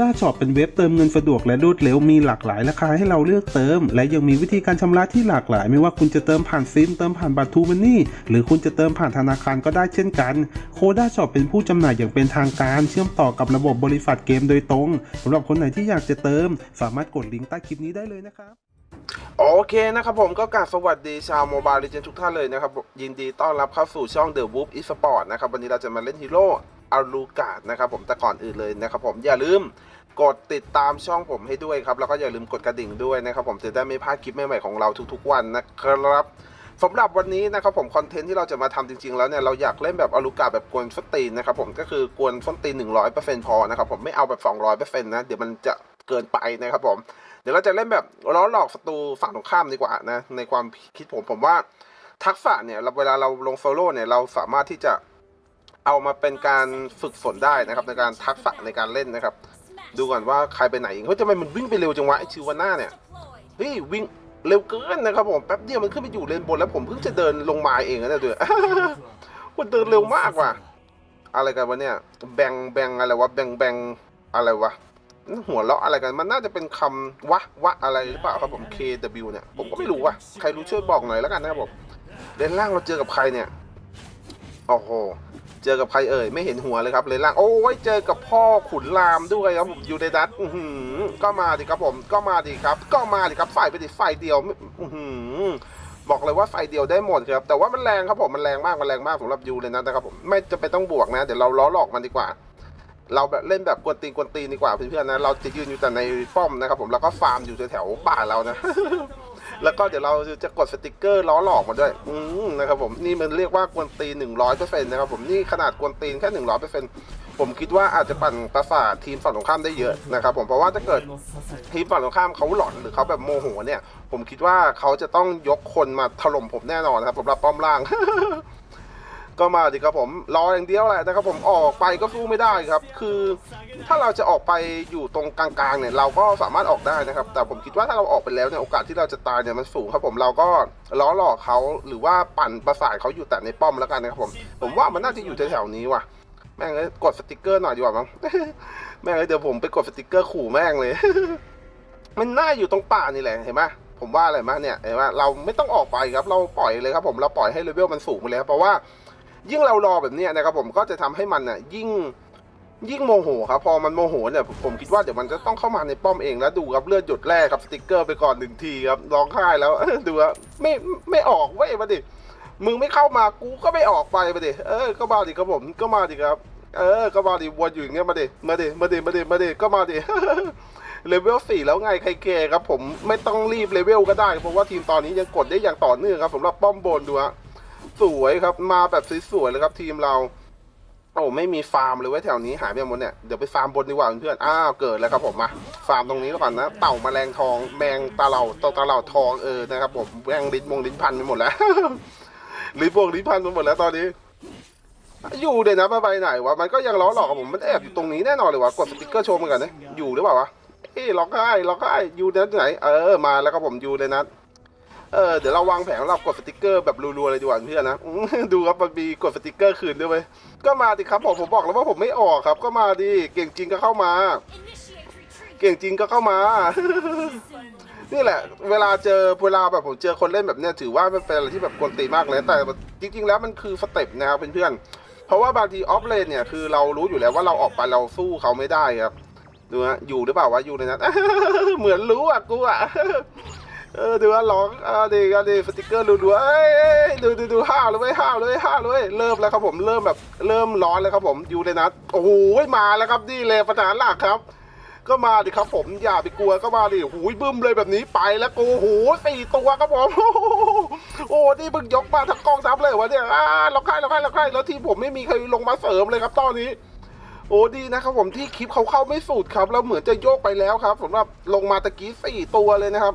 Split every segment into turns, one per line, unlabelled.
ด้าช็อปเป็นเว็บเติมเงินสะดวกและรวดเร็วมีหลากหลายราคาให้เราเลือกเติม และยังมีวิธีการชำระที่หลากหลาย ไม่ว่าคุณจะเติมผ่านซิมเติมผ่านบัตรทูมันนี่หรือคุณจะเติมผ่านธนาคารก็ได้เช่นกันโคด้าช็อปเป็นผู้จำหน่ายอย่างเป็นทางการ เชื่อมต่อกับระบบบริษัทเกมโดยตรงสำหรับคนไหนที่อยากจะเติม สามารถกดลิงก์ใต้คลิปนี้ได้เลยนะครับ
โอเคนะครับผมก็กราบสวัสดีชาวโมบายเลเจนทุกท่านเลยนะครับยินดีต้อนรับเข้าสู่ช่อง The Whoop Esport นะครับวันนี้เราจะมาเล่นฮีโร่ อารูกาดนะครับผมแต่ก่อนอื่นเลยนะครับผมอย่าลืมกดติดตามช่องผมให้ด้วยครับ แล้วก็อย่าลืมกดกระดิ่งด้วยนะครับผมจะได้ไม่พลาดคลิปใหม่ๆของเราทุกๆวันนะครับสำหรับวันนี้นะครับผมคอนเทนต์ที่เราจะมาทำจริงๆแล้วเนี่ยเราอยากเล่นแบบอารูกาแบบกวนส้นตีนนะครับผมก็คือกวนส้นตีนหนึ่งร้อยเปอร์เซ็นต์พอนะครับผมไม่เอาแบบสองร้อยเปอร์เซ็นต์นะเดี๋ยวมันจะเกินไปนะครับผมเดี๋ยวเราจะเล่นแบบล้อหลอกศัตรูฝั่งตรงข้ามดีกว่านะในความคิดผมผมว่าทักษะเนี่ยเราเวลาเราลงโซโล่เนี่ยเราสามารถที่จะ เอามาเป็นการฝึกฝนได้นะครับ ในการทักษะในการเล่นนะครับ ดูก่อนว่าใครไปไหนเฮ้ยทำไมมันวิ่งไปเร็วจังวะไอชิวาน่าเนี่ยเฮ้ยวิ่งเร็วเกินนะครับผมแป๊บเดียวมันขึ้นไปอยู่เลนบนแล้วผมเพิ่งจะเดินลงมาเองนะเนี่ยดูมันเดินเร็วมากว่ะอะไรกันวะเนี่ยแบงแบงอะไรวะแบงแบงอะไรวะหัวเราะอะไรกันมันน่าจะเป็นคำวะวะอะไรหรือเปล่าครับผม KW เนี่ยผมก็ไม่รู้ว่ะใครรู้ช่วยบอกหน่อยแล้วกันนะครับผมเลนล่างเราเจอกับใครเนี่ยโอ้โห เจอกับใครเอ่ยไม่เห็นหัวเลยครับเลนล่างโอ้ยเจอกับพ่อขุนรามด้วยครับผมยูเดดัตก็มาดิครับผมก็มาดิครับ ก็มาดิครับฝ่ายไปดิฝ่ายเดียวบอกเลยว่าไฟเดียวได้หมดครับแต่ว่ามันแรงครับผมมันแรงมากมันแรงมากสำหรับยูเลยนะนะครับผมไม่จะเป็นต้องบวกนะเดี๋ยวเราล้อหลอกมันดีกว่า เราแบบเล่นแบบกวนตีนกวนตีนดีกว่าเพื่อนๆนะเราจะยืนอยู่แต่ในป้อมนะครับผมแล้วก็ฟาร์มอยู่แถวๆป่าเรานะ แล้วก็เดี๋ยวเราจะกดสติกเกอร์ล้อหลอกมาด้วยอืมนะครับผมนี่มันเรียกว่ากวนตีนหนึ่งร้อยเปอร์เซ็นต์นะครับผมนี่ขนาดกวนตีนแค่หนึ่งร้อยเปอร์เซ็นต์ผมคิดว่าอาจจะปั่นประสาททีมฝั่งตรงข้ามได้เยอะนะครับผมเพราะว่าถ้าเกิดทีมฝั่งตรงข้ามเขาหลอนหรือเขาแบบโมโหเนี่ย ผมคิดว่าเขาจะต้องยกคนมาถล่มผมแน่นอนนะครับสำหรับป้อมล่าง ก็มาดิครับผมรออย่างเดียวแหละนะครับผมออกไปก็สู้ไม่ได้ครับ คือถ้าเราจะออกไปอยู่ตรงกลางๆเนี่ยเราก็สามารถออกได้นะครับ แต่ผมคิดว่าถ้าเราออกไปแล้วเนี่ยโอกาสที่เราจะตายเนี่ยมันสูงครับผมเราก็ล้อหลอกเขาหรือว่าปั่นประสาทเขาอยู่แต่ในป้อมแล้วกันนะครับผม ผมว่ามันน่าจะอยู่แถวๆนี้ว่ะแม่งเลยกดสติกเกอร์หน่อยดีกว่ามั้งแม่งเลยเดี๋ยวผมไปกดสติกเกอร์ขู่แม่งเลย มันน่าอยู่ตรงป่านี่แหละเห็นไหมผมว่าอะไรมะเนี่ยเห็นไหมเราไม่ต้องออกไปครับเราปล่อยเลยครับผมเราปล่อยให้เลเวลมันสูงไปเลยครับเพราะว่า ยิ่งเรารอแบบนี้นะครับผมก็จะทำให้มันน่ะยิ่งยิ่งโมโหครับพอมันโมโหเนี่ยผมคิดว่าเดี๋ยวมันจะต้องเข้ามาในป้อมเองแล้วดูครับเลือดหยดแรกครับสติกเกอร์ไปก่อนหนึ่งทีครับร้องไห้แล้วดูครับไม่ไม่ออกเว้ยมาดิมึงไม่เข้ามากูก็ไม่ออกไปมาดิเออก็มาดิครับผมก็มาดิครับ เออก็มาดิวนอยู่อย่างเงี้ยมาดิมาดิมาดิมาดิมาดิก็มาดิเลเวลสี่แล้วไงใครเกครับผมไม่ต้องรีบเลเวลก็ได้ เพราะว่าทีมตอนนี้ยังกดได้อย่างต่อเนื่องครับสำหรับป้อมบนดูฮะ สวยครับ มาแบบสวยๆเลยครับ ทีมเรา โอ้ไม่มีฟาร์มเลยไว้แถวนี้หายไปหมดเนี่ย เดี๋ยวไปฟาร์มบนดีกว่าเพื่อนๆอ้าวเกิดแล้วครับผมมาฟาร์มตรงนี้ก่อนนะ เต่าแมลงทองแมงตาเหล่าตตาเหล่าทองเออนะครับผมแมงลิ้นมงลิ้นพันไปหมดแล้วลิ้นพวงลิ้นพันไปหมดแล้วตอนนี้อยู่เดี๋ยวนะมาไปไหนวะมันก็ยังล้อหลอกกับผมมันแอบอยู่ตรงนี้แน่นอนเลยวะกดสติ๊กเกอร์โชว์มันกันนะอยู่หรือเปล่าวะเอ้ล็อกได้ล็อกได้อยู่นั้นไหน เออมาแล้วครับผมอยู่เลยนะ เออเดี๋ยวเราวางแผนเรากดสติกเกอร์แบบรัวๆเลยดีกว่าเพื่อนนะดูครับมันมีกดสติกเกอร์คืนด้วยเว้ยก็มาดิครับผมผมบอกแล้วว่าผมไม่ออกครับ ก็มาดิเก่งจริงก็เข้ามา เก่งจริงก็เข้ามา นี่แหละ เวลาเจอเวลาแบบผมเจอคนเล่นแบบเนี้ยถือว่ามันเป็นอะไรที่แบบกวนตีมากเลยแต่จริง ๆ แล้วมันคือสเต็ปนะครับเพื่อนๆเพราะว่าบางทีออฟเลนเนี่ยคือเรารู้อยู่แล้วว่าเราออกไปเราสู้เขาไม่ได้ครับดูฮะอยู่หรือเปล่าวะอยู่ในนั้นเหมือนรู้อะกูอะ เออดูว่าร้องอ่าดีก็ดีสติกเกอร์รัวๆเอ้ยดูดูดูห้าวเลยเว้ยห้าวเลยห้าวเลยเริ่มแล้วครับผมเริ่มแบบเริ่มร้อนแล้วครับผมอยู่ในนัดโอ้โหมาแล้วครับนี่เลยประธานหลักครับ ก็มาดิครับผมอย่าไปกลัวก็มาดิหูยบึ้มเลยแบบนี้ไปแล้วกูหูสี่ตัวครับผมโอ้โหนี่มึงยกมาทั้งกองทัพเลยวะเนี่ยอ่าเราค่ายเราค่ายเราค่ายแล้วที่ผมไม่มีใครลงมาเสริมเลยครับตอนนี้ โอ้ดีนะครับผมที่คลิปเขาเข้าไม่สุดครับแล้วเหมือนจะโยกไปแล้วครับสำหรับลงมาตะกี้สี่ตัวเลยนะครับ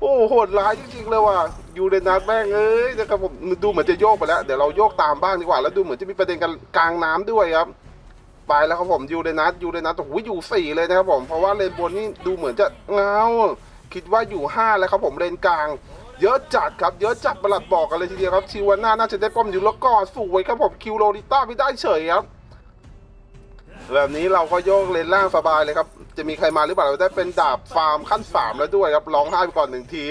โอ้โหดร้ายจริงๆเลยว่ะยูเรนัสแม่งเอ้ยนะครับผมดูเหมือนจะโยกไปแล้วเดี๋ยวเราโยกตามบ้างดีกว่าแล้วดูเหมือนจะมีประเด็นกันกลางน้ำด้วยครับไปแล้วครับผมยูเรนัสยูเรนัสโอ้โหอยู่สี่เลยนะครับผมเพราะว่าเลนบนนี่ดูเหมือนจะเงาคิดว่าอยู่ห้าแล้วครับผมเลนกลางเยอะจัดครับเยอะจัดประหลัดบอกกันเลยทีเดียวครับชิวาน่าน่าจะได้ป้อมอยู่แล้วก็สวยครับผมคิวโรลิต้าไม่ได้เฉยครับ แบบนี้เราก็โยกเลนล่างสบายเลยครับ จะมีใครมาหรือเปล่าเราได้เป็นดาบฟาร์มขั้นสามแล้วด้วยครับร้องไห้ไปก่อนหนึ่งที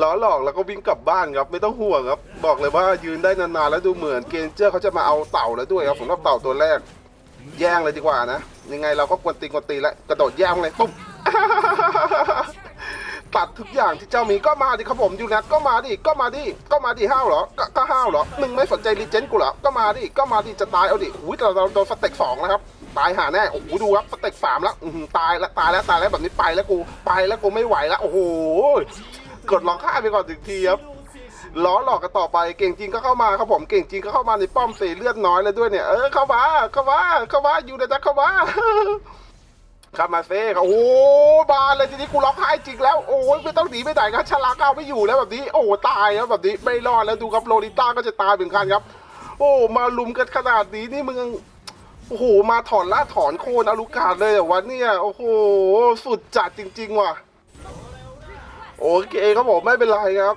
ล้อหลอกแล้วก็วิ่งกลับบ้านครับ ไม่ต้องห่วงครับ บอกเลยว่ายืนได้นานๆแล้วดูเหมือนเกนเจอร์เขาจะมาเอาเต่าแล้วด้วยครับผมกับเต่าตัวแรก แย่งเลยดีกว่านะ ยังไงเราก็กวนตีกวนตีแล้วกระโดดแย่งเลยปุ๊บ ตัดทุกอย่างที่เจ้ามีก็มาดิครับผมยูนัทก็มาดิก็มาดิก็มาดิห้าวเหรอก็ก็ห้าวเหรอมึงไม่สนใจรีเจนกูเหรอก็มาดิก็มาดิจะตายเอาดิอุ้ยเราเราโดนสเต็กสองแล้วครับตายหาแน่โอ้โหดูครับสเต็กสามแล้วตายแล้วตายแล้วตายแล้วแบบนี้ไปแล้วกูไปแล้วกูไม่ไหวแล้วโอ้โหกดร้องไห้ไปก่อนถึงทีครับล้อหลอกกันต่อไปเก่งจริงก็เข้ามาครับผมเก่งจริงก็เข้ามาในป้อมเสียเลือดน้อยเลยด้วยเนี่ยเออเข้ามาเข้ามาเข้ามาอยู่นะจ๊ะเข้ามา เข้ามาเซ่ครับโอ้บานเลยทีนี้กูร้องไห้จริงแล้วโอ้ยไม่ต้องหนีไปไหนครับชลาก้าวไม่อยู่แล้วแบบนี้ โอ้ตายแล้วแบบนี้ไม่รอดแล้วดูครับโลลิต้าก็จะตายเหมือนกันครับ โอ้มาลุมกันขนาดนี้นี่มึงโอ้โหมาถอนล่าถอนโคนอารุกาดเลยเหรอวะเนี่ยโอ้โหสุดจัดจริง ๆ ว่ะ โอเคครับผมไม่เป็นไรครับ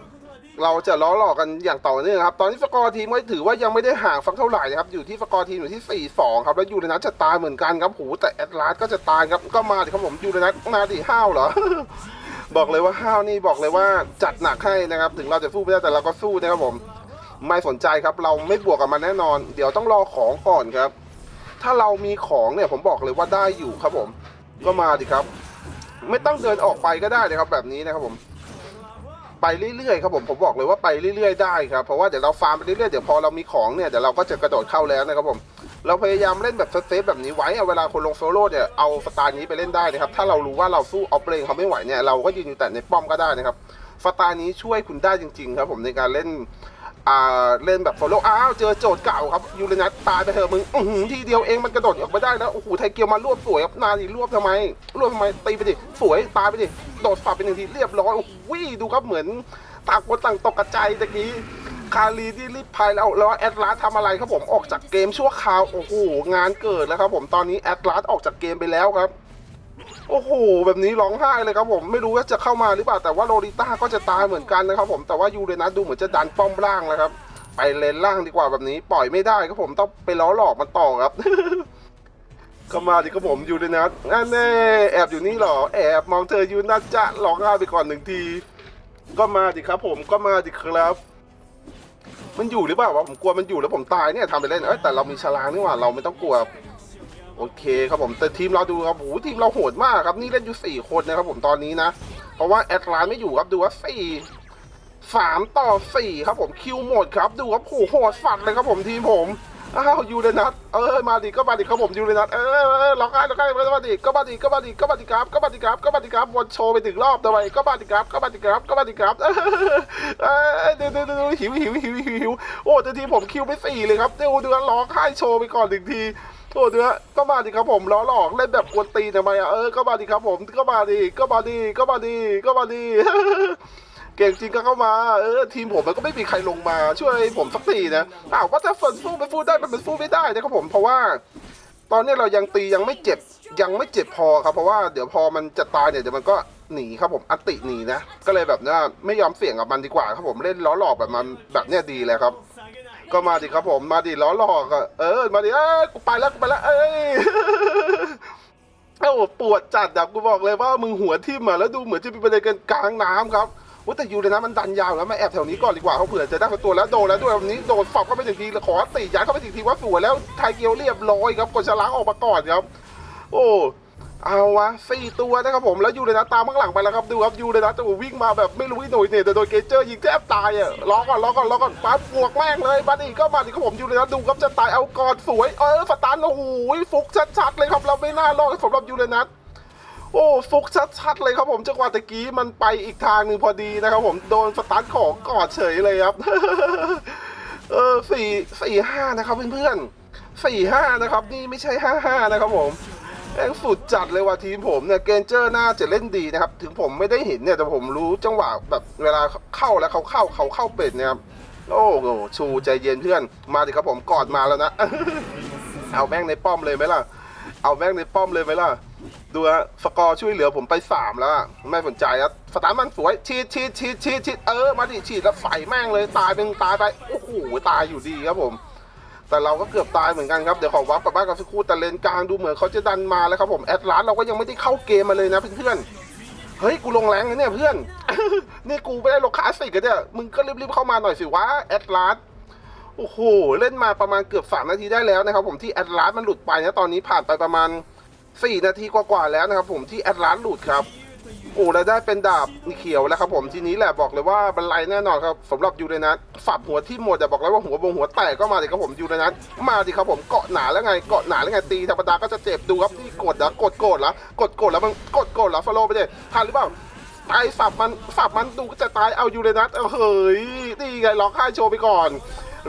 เราจะล้อหลอกกันอย่างต่อเนื่องครับ ตอนนี้สกอร์ทีมก็ถือว่ายังไม่ได้ห่างสักเท่าไหร่นะครับ อยู่ที่สกอร์ทีมอยู่ที่ 4-2 ครับ แล้วยูเรนัสจะตายเหมือนกันครับโหแต่แอตลาสก็จะตายครับ ก็มาดิครับผมยูเรนัสมาดิห้าวเหรอ บอกเลยว่าห้าวนี่บอกเลยว่าจัดหนักให้นะครับ ถึงเราจะสู้ไม่ได้แต่เราก็สู้นะครับผม ไม่สนใจครับ เราไม่บวกกับมันแน่นอน เดี๋ยวต้องรอของก่อนครับ ถ้าเรามีของเนี่ยผมบอกเลยว่าได้อยู่ครับผม ก็มาดิครับ ไม่ต้องเดินออกไปก็ได้นะครับแบบนี้นะครับผม ไปเรื่อยๆครับผมผมบอกเลยว่าไปเรื่อยๆได้ครับเพราะว่าเดี๋ยวเราฟาร์มไปเรื่อยๆเดี๋ยวพอเรามีของเนี่ยเดี๋ยวเราก็จะกระโดดเข้าแล้วนะครับผมเราพยายามเล่นแบบเซฟแบบนี้ไว้เอาเวลาคนลงโซโล่เนี่ยเอาสไตล์นี้ไปเล่นได้นะครับถ้าเรารู้ว่าเราสู้ออฟเลนเขาไม่ไหวเนี่ยเราก็ยืนอยู่แต่ในป้อมก็ได้นะครับสไตล์นี้ช่วยคุณได้จริง ๆ ครับผมในการเล่น อ่าเล่นแบบโซโล่อ้าวเจอโจทย์เก่าครับยูเรนัสตายไปเถอะมึงอื้อหือทีเดียวเองมันกระโดดออกมาได้แล้วโอ้โหไทเกียวมารวบสวยครับนาดีรวบทำไมรวบทำไมตีไปดิสวยตายไปดิโดดฝับไปหนึ่งทีเรียบร้อยโอ้โหดูครับเหมือนต่างคนต่างตกกระจายตะกี้คารีที่รีบพายแล้วแล้วแอดลาสทำอะไรครับผมออกจากเกมชั่วคราวโอ้โหงานเกิดแล้วครับผมตอนนี้แอดลาสออกจากเกมไปแล้วครับ โอ้โห แบบนี้ร้องไห้เลยครับผม ไม่รู้ว่าจะเข้ามาหรือเปล่า แต่ว่าโรลิต้าก็จะตายเหมือนกันนะครับผม แต่ว่ายูเรนัสดูเหมือนจะดันป้อมล่างแล้วครับ ไปเลนล่างดีกว่าแบบนี้ ปล่อยไม่ได้ครับผมต้องไปล้อหลอกมันต่อครับก็มาดิครับผมยูเรนัสอันแน่แอบอยู่นี่หรอ แอบมองเธอยูน่าจะร้องไห้ไปก่อนหนึ่งที ก็มาดิครับผมก็มาดิครับมันอยู่หรือเปล่าวะผมกลัวมันอยู่แล้วผมตายเนี่ยทำไปเล่นเอ้ยแต่เรามีฉลางนี่หว่าเราไม่ต้องกลัว โอเคครับผมแต่ทีมเราดูครับโอ้โหทีมเราโหดมากครับนี่เล่นอยู่สี่คนนะครับผมตอนนี้นะ เพราะว่าแอตลานไม่อยู่ครับดูว่าสี่สามต่อสี่ครับผมคิวหมดครับดูครับโอ้โหโหดฝัดเลยครับผมทีมผมอ้าวยูเรนัสเออมาดิก็มาดิครับผมยูเรนัสเออล็อกได้ล็อกได้ก็มาดิก็มาดิก็มาดิก็มาดิครับก็มาดิครับก็มาดิครับวนโชว์ไปถึงรอบทำไมก็มาดิครับก็มาดิครับก็มาดิครับเออเออดี๋ยวเดี๋ยวเดี๋ยวหิวหิวหิวหิวหิวโอ้แต่ทีผมคิวไปสี่เลยครับเดี๋ยวเดี๋ยวร้องไห้โชว์ไปก่อนหนึ่งที โอ้เนื้อก็มาดิครับผมล้อหลอกเล่นแบบกวนตีทำไมอะเออก็มาดิครับผมก็มาดิก็มาดิก็มาดิก็มาดิเก่งจริงก็เข้ามาเออทีมผมมันก็ไม่มีใครลงมาช่วยผมสักทีนะอ้าวว่าถ้าฝนสู้ไปสู้ได้มันเป็นสู้ไม่ได้นะครับผมเพราะว่า ตอนนี้เรายังตียังไม่เจ็บยังไม่เจ็บพอครับเพราะว่าเดี๋ยวพอมันจะตายเนี่ยเดี๋ยวมันก็หนีครับผมอัติหนีนะก็เลยแบบว่าไม่ยอมเสี่ยงกับมันดีกว่าครับผมเล่นล้อหลอกแบบมันแบบเนี้ยดีเลยครับ ก็มาดิครับผมมาดิล้อหลอกอะเออมาดิเอ้ยกูไปแล้วกูไปแล้วเอ้ยเอ้าปวดจัดอะกูบอกเลยว่ามึงหัวทิ่มอะแล้วดูเหมือนจะมีประเด็นกันกลางน้ำครับว่าแต่อยู่ในน้ำมันดันยาวแล้วมาแอบแถวนี้ก่อนดีกว่าเขาเผื่อจะได้ประตูแล้วโดนแล้วด้วยวันนี้โดนฝับเข้าไปถึงทีขอตียัดเข้าไปถึงทีว่าสวยแล้วไทยเกียวเรียบร้อยครับกดฉลางออกมาก่อนครับ โอ้ เอาวะสี่ตัวนะครับผมแล้วยูเรนัสตามข้างหลังไปแล้วครับดูครับยูเรนัสจะวิ่งมาแบบไม่รู้วิโหน่ยเนี่ยแต่โดนเกเจอร์ยิงแทบตายอะล้อก่อนล้อก่อนล้อก่อนปั๊บบวกแม่งเลยบัดดี้ก็มาดิครับผมยูเรนัสดูครับจะตายเอากอนสวยเออสตันโอ้โหฟุกชัดๆเลยครับเราไม่น่ารอดสำหรับยูเรนัสโอ้ฟุกชัดๆเลยครับผมจังหวะตะกี้มันไปอีกทางหนึ่งพอดีนะครับผมโดนสตาร์ทของกอดเฉยเลยครับเออสี่สี่ห้านะครับเพื่อนๆสี่ห้านะครับนี่ไม่ใช่ห้าห้านะครับผม แม่งสุดจัดเลยว่ะทีมผมเนี่ยเกนเจอร์น่าจะเล่นดีนะครับ ถึงผมไม่ได้เห็นเนี่ยแต่ผมรู้จังหวะแบบเวลาเข้าแล้วเขาเข้าเขาเข้าเป็ดเนี่ยครับโอ้โหชูใจเย็นเพื่อนมาดิครับผมกอดมาแล้วนะเอาแม่งในป้อมเลยไหมล่ะ เอาแม่งในป้อมเลยไหมล่ะ ดูฮะสกอร์ช่วยเหลือผมไปสามแล้วไม่สนใจครับสตาร์มันสวยฉีดฉีดฉีดฉีดฉีดเออมาดิฉีดแล้วใส่แม่งเลยตายเป็นตายไปโอ้โหตายอยู่ดีครับผม แต่เราก็เกือบตายเหมือนกันครับ เดี๋ยวขอวับกลับบ้านกันสักครู่แต่เลนกลางดูเหมือนเขาจะดันมาแล้วครับผมแอดลาสเราก็ยังไม่ได้เข้าเกมมาเลยนะเพื่อนๆเฮ้ยกูลงแรงนะเนี่ยเพื่อนนี่กูไม่ได้ลงคลาสสิกกันเนี่ยมึงก็รีบๆเข้ามาหน่อยสิวะแอดลาสโอ้โหเล่นมาประมาณเกือบสามนาทีได้แล้วนะครับผมที่แอดลาสมันหลุดไปนะตอนนี้ผ่านไปประมาณสี่นาทีกว่าๆแล้วนะครับผมที่แอดลาสหลุดครับ โอ้แล้วได้เป็นดาบเขียวแล้วครับผมทีนี้แหละบอกเลยว่าบันไลแน่นอนครับสำหรับยูเรนัสฝับหัวที่หมดแต่บอกแล้วว่าหัวบงหัวแตกก็มาดิครับผมยูเรนัสมาดิครับผมเกาะหนาแล้วไงเกาะหนาแล้วไงตีธรรมดาก็จะเจ็บดูครับนี่กดนะกดโกรธแล้วกดโกรธแล้วมันกดโกรธแล้วฟอลโล่ไปเลยทันหรือเปล่าตายสับมันสับมันดูก็จะตายเอายูเรนัสเอาเฮ้ยนี่ไงร้องไห้โชว์ไปก่อน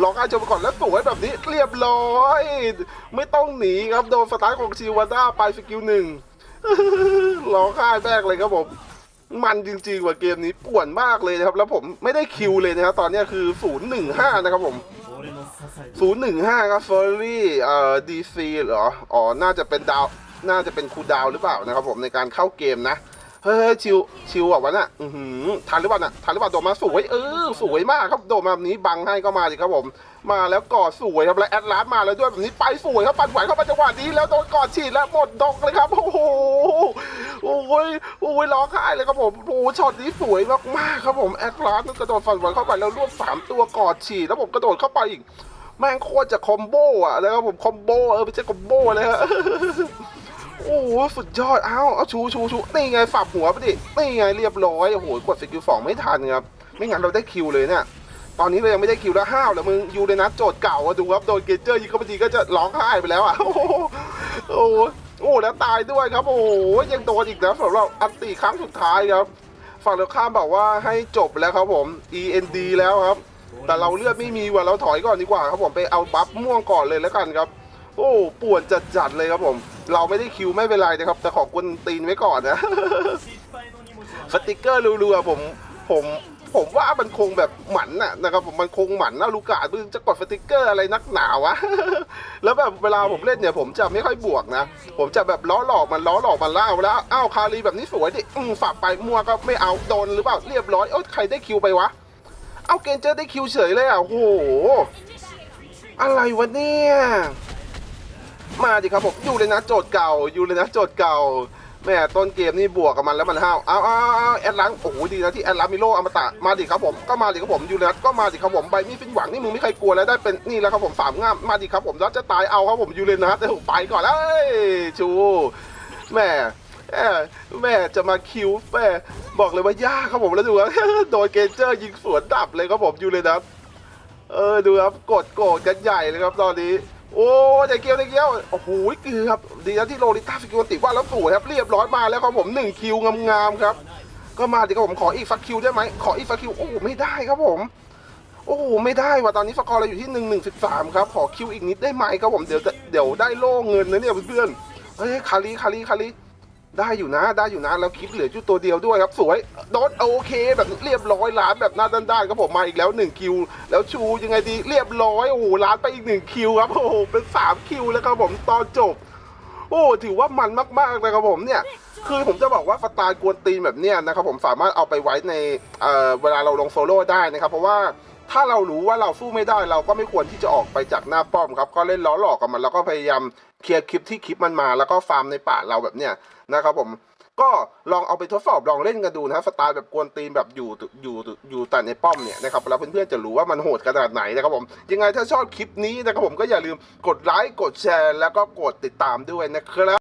รองไห้โชว์ไปก่อนแล้วสวยแบบนี้เรียบร้อย ไม่ต้องหนีครับ โดนสตาร์ของชิวาด้าไปสกิลหนึ่ง ร้องไห้แบกเลยครับผมมันจริงๆว่าเกมนี้ป่วนมากเลยนะครับ แล้วผมไม่ได้คิวเลยนะครับตอนนี้คือ 015 นะครับผม 015 ครับเฟอร์รี่เอ่อดีซีเหรอ อ๋อ น่าจะเป็นดาว น่าจะเป็นคูดาวหรือเปล่านะครับผมในการเข้าเกมนะ เฮ้ยชิวชิวอะวะน่ะอือหือทันหรือเปล่าน่ะทันหรือเปล่าโดดมาสวยเออสวยมากครับโดดมาแบบนี้บังให้ก็มาสิครับผม มาแล้วกอดสวยครับแล้วแอดลาสมาแล้วด้วยแบบนี้ไปสวยครับปันไหวเข้ามาจังหวะนี้แล้วโดนกอดฉีดแล้วหมดดอกเลยครับโอ้โหโอ้ยโอ้ยร้องไห้เลยครับผมโอ้ช็อตนี้สวยมากๆครับผมแอดลาสกระโดดฟันไหวเข้าไปแล้วรวบสามตัวกอดฉีดแล้วผมกระโดดเข้าไปอีกแม่งโคตรจะคอมโบอะแล้วครับผมคอมโบเออไม่ใช่คอมโบเลยฮะ โอ้โหสุดยอดอ้าวเอาชูชูชูนี่ไงฝับหัวไปดินี่ไงเรียบร้อยโอ้โหกดสกิลสองไม่ทันครับไม่งั้นเราได้คิวเลยเนี่ยตอนนี้เรายังไม่ได้คิวแล้วห้าวแล้วมึงยูเลยนะโจทย์เก่าดูครับโดนเกเจอร์ยิงเข้าไปทีก็จะร้องไห้ไปแล้วอะโอ้โหโอ้โหแล้วตายด้วยครับ โอ้โหยังโดนอีกนะสำหรับอันตีครั้งสุดท้ายครับฝั่งตรงข้ามบอกว่าให้จบแล้วครับผม END แล้วครับ แต่เราเลือดไม่มีว่ะเราถอยก่อนดีกว่าครับผมไปเอาบัฟม่วงก่อนเลยแล้วกันครับ โอ้ป่วนจัดจัดๆเลยครับผม เราไม่ได้คิวไม่เป็นไรนะครับ แต่ขอกุนตีนไว้ก่อนนะ สติกเกอร์รัวๆผม ผมผมว่ามันคงแบบหมันน่ะนะครับผมมันคงหมันนะลูกามึงจะกดสติกเกอร์อะไรนักหนาวะ แล้วแบบเวลาผมเล่นเนี่ย ผมจะไม่ค่อยบวกนะ ผมจะแบบล้อหลอกมันล้อหลอกมันล่าแล้วอ้าวคารีแบบนี้สวยดิอืมฝากไปมัวก็ไม่เอาโดนหรือเปล่าเรียบร้อยเอ้ใครได้คิวไปวะ เอาเกนเจอร์ได้คิวเฉยเลยอะโอ้โหอะไรวะเนี่ย มาดิครับผมอยู่เลยนะโจทย์เก่าอยู่เลยนะโจทย์เก่าแม่ต้นเกมนี่บวกกับมันแล้วมันห้าวเอาเอาเอาแอดลังโอ้โหดีนะที่แอดลังมิโลอมตะมาดิครับผมก็มาดิครับผมยูเนสก็มาดิครับผมใบมีฟินหวังนี่มึงไม่เคยกลัวแล้วได้เป็นนี่แล้วครับผมสามง่ามมาดิครับผมแล้วจะตายเอาครับผมยูเรนัสเดี๋ยวไปก่อนแล้วเอ้ยชูแม่แม่จะมาคิวแม่บอกเลยว่ายากครับผมแล้วดูครับโดนเกเจอร์ยิงสวนดับเลยครับผมยูเรนัสเออดูครับกดโกรธกันใหญ่เลยครับตอนนี้ โอ้ใจเกียวใจเกียวโอ้โหเกือบดีนะที่โรลิต้าสกิลติว่าแล้วสวยครับเรียบร้อยมาแล้วครับผมหนึ่งคิวงามๆครับ ก็มาดีครับผมขออีกสักคิวได้ไหมขออีกสักคิวโอ้ไม่ได้ครับผม โอ้ไม่ได้ว่ะตอนนี้สกอร์เราอยู่ที่หนึ่งหนึ่งสิบสามครับขอคิวอีกนิดได้ไหมครับผมเดี๋ยวเดี๋ยวได้โล่เงินนะเนี่ยเพื่อนๆเฮ้ยคารีคารีคารี ได้อยู่นะได้อยู่นะแล้วคลิปเหลืออยู่ตัวเดียวด้วยครับ สวยโดนโอเค แบบเรียบร้อยล้านแบบหน้าด้านๆครับผมมาอีกแล้วหนึ่งคิว แล้วชูยังไงดีเรียบร้อยโอ้โหล้านไปอีกหนึ่งคิวครับโอ้โหเป็นสามคิวแล้วครับผมตอนจบ โอ้ถือว่ามันมากๆเลยครับผมเนี่ยคือผมจะบอกว่าสไตล์กวนตีนแบบเนี้ยนะครับผมสามารถเอาไปไว้ในเเวลาเราลงโซโล่ได้นะครับเพราะว่า ถ้าเรารู้ว่าเราสู้ไม่ได้เราก็ไม่ควรที่จะออกไปจากหน้าป้อมครับ ก็เล่นล้อหลอกกับมันแล้วก็พยายามเคลียร์คลิปที่คลิปมันมา แล้วก็ฟาร์มในป่าเราแบบเนี้ยนะครับผมก็ลองเอาไปทดสอบลองเล่นกันดูนะสไตล์แบบกวนตีนแบบอยู่อยู่อยู่แต่ในป้อมเนี่ยนะครับแล้วเพื่อนๆจะรู้ว่ามันโหดขนาดไหนนะครับผมยังไงถ้าชอบคลิปนี้นะครับผมก็อย่าลืมกดไลค์กดแชร์ แล้วก็กดติดตามด้วยนะครับ